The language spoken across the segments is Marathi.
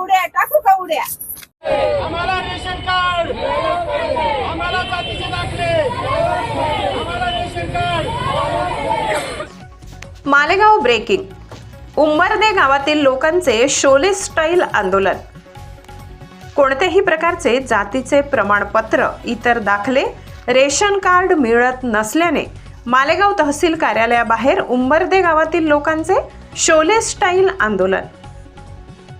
उड्या टाकू का उड्या आम्हाला रेशन कार्ड. आम्हाला जातीचे दाखले. आम्हाला ration card. Malegaon breaking Umbarde गावातील लोकांचे शोले स्टाईल आंदोलन. कोणत्याही प्रकारचे जातीचे प्रमाणपत्र इतर दाखले रेशन कार्ड मिळत नसल्याने मालेगाव तहसील कार्यालयाबाहेर उंबरदे गावातील लोकांचे शोले स्टाईल आंदोलन.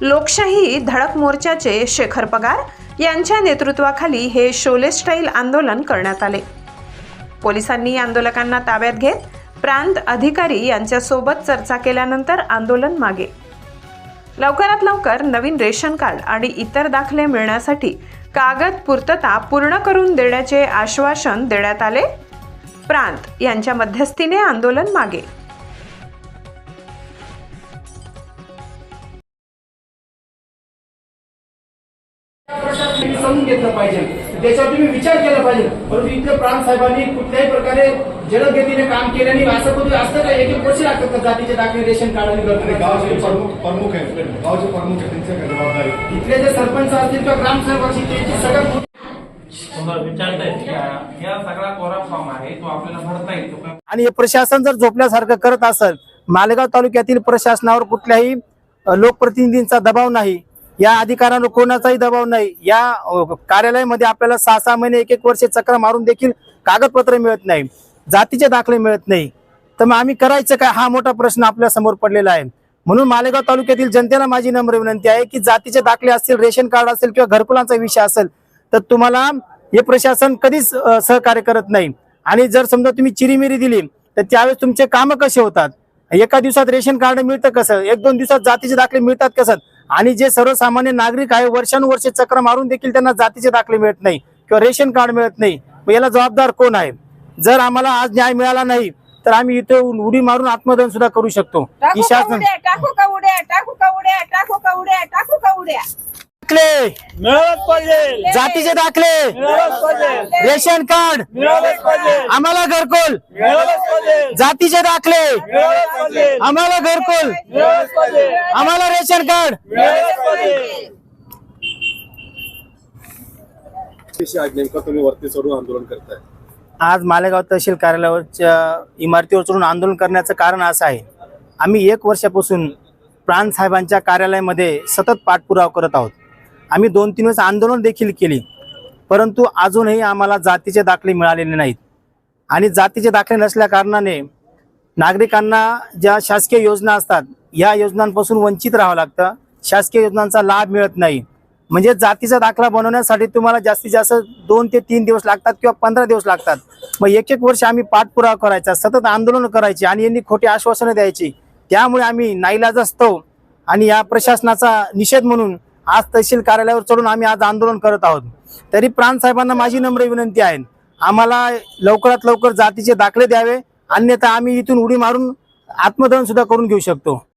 लोकशाही धडक मोर्चाचे शेखर पगार यांच्या नेतृत्वाखाली हे शोले स्टाईल आंदोलन करण्यात आले. पोलिसांनी आंदोलकांना ताब्यात घेत प्रांत अधिकारी यांच्यासोबत चर्चा केल्यानंतर आंदोलन मागे. लवकरात लवकर नवीन रेशन कार्ड आणि इतर दाखले मिळण्यासाठी कागद पूर्तता पूर्ण करून देण्याचे आश्वासन देण्यात आले. प्रांत यांच्या मध्यस्थीने आंदोलन मागे. समजून घेतलं पाहिजे. त्याच्यावर तुम्ही विचार केला पाहिजे. परंतु प्रांत साहेबांनी कुठल्याही प्रकारे जलदगतीने काम केलं नाही. असं कधी असतं का? एक एक वर्ष लागतात का? जातीचे दाखले रेशन कार्ड आणि आणि गावचे? प्रमुख प्रमुख आहेत. गावचे प्रमुख आहेत. त्यांच्या काय जबाबदारी. इथले जे सरपंच असतील किंवा त्यांची सगळा आणि हे प्रशासन जर झोपल्यासारखं करत असेल मालेगाव तालुक्यातील प्रशासनावर कुठल्याही लोकप्रतिनिधींचा दबाव नाही. या अधिकाऱ्यांवर कोणाचाही दबाव नाही. या कार्यालयामध्ये आपल्याला सहा सहा महिने एक एक वर्ष चक्र मारून देखील कागदपत्र मिळत नाही. जातीचे दाखले मिळत नाही. तर मग आम्ही करायचं काय? हा मोठा प्रश्न आपल्यासमोर पडलेला आहे. म्हणून मालेगाव तालुक्यातील जनतेला माझी नम्र विनंती आहे की जातीचे दाखले असतील रेशन कार्ड असेल किंवा घरकुलांचा विषय असेल तर तुम्हाला हे प्रशासन कधीच सहकार्य करत नाही. आणि जर समजा तुम्ही चिरीमिरी दिली तर त्यावेळेस तुमचे कामं कसे होतात? एका दिवसात रेशन कार्ड मिळतं कसं? एक दोन दिवसात जातीचे दाखले मिळतात कसं? आणि जे सर्वसामान्य नागरिक आहे वर्षानुवर्ष चक्र मारून देखील त्यांना जातीचे दाखले मिळत नाही किंवा रेशन कार्ड मिळत नाही. मग याला जबाबदार कोण आहे? जर आम्हाला आज न्याय मिळाला नाही तर आम्ही इथे उडी मारून आत्मदहन सुद्धा करू शकतो. टाकू ही का शासन उड्या? टाकू का उड्या? टाकू का उड्या? टाकू का उड्या? टाकू का उड्या? दाखले! पाहिजे. जातीचे दाखले! पाहिजे. Ration card! पाहिजे. आम्हाला घरकुल! जातीचे दाखले. आम्हाला घरकुल. आम्हाला रेशन कार्ड. आज नेमका तुम्ही वरती चढून आंदोलन करताय. आज मालेगाव तहसील कार्यालयावरच्या इमारतीवर चढून आंदोलन करण्याचं कारण असं आहे. आम्ही एक वर्षापासून प्रांत साहेबांच्या कार्यालयामध्ये सतत पाठपुरावा करत आहोत. आम्ही दोन तीन वेळेस आंदोलन देखील केली. परंतु अजूनही आम्हाला जातीचे दाखले मिळालेले नाहीत. आणि जातीचे दाखले नसल्या कारणाने नागरिकांना ज्या शासकीय योजना असतात या योजनांपासून वंचित राहावं लागतं. शासकीय योजनांचा लाभ मिळत नाही. म्हणजे जातीचा दाखला बनवण्यासाठी तुम्हाला जास्तीत जास्त दोन ते तीन दिवस लागतात किंवा पंधरा दिवस लागतात. मग एक एक वर्ष आम्ही पाठपुरावा करायचा सतत आंदोलन करायचे आणि यांनी खोटी आश्वासनं द्यायची. त्यामुळे आम्ही नाईलाज असतो आणि या प्रशासनाचा निषेध म्हणून आज तहसील कार्यालयावर चढून आम्ही आज आंदोलन करत आहोत. तरी प्राणसाहेबांना माझी नम्र विनंती आहे. आम्हाला लवकरात लवकर जातीचे दाखले द्यावे. अन्यथा आम्ही इथून उडी मारून आत्मदहन सुद्धा करून घेऊ शकतो.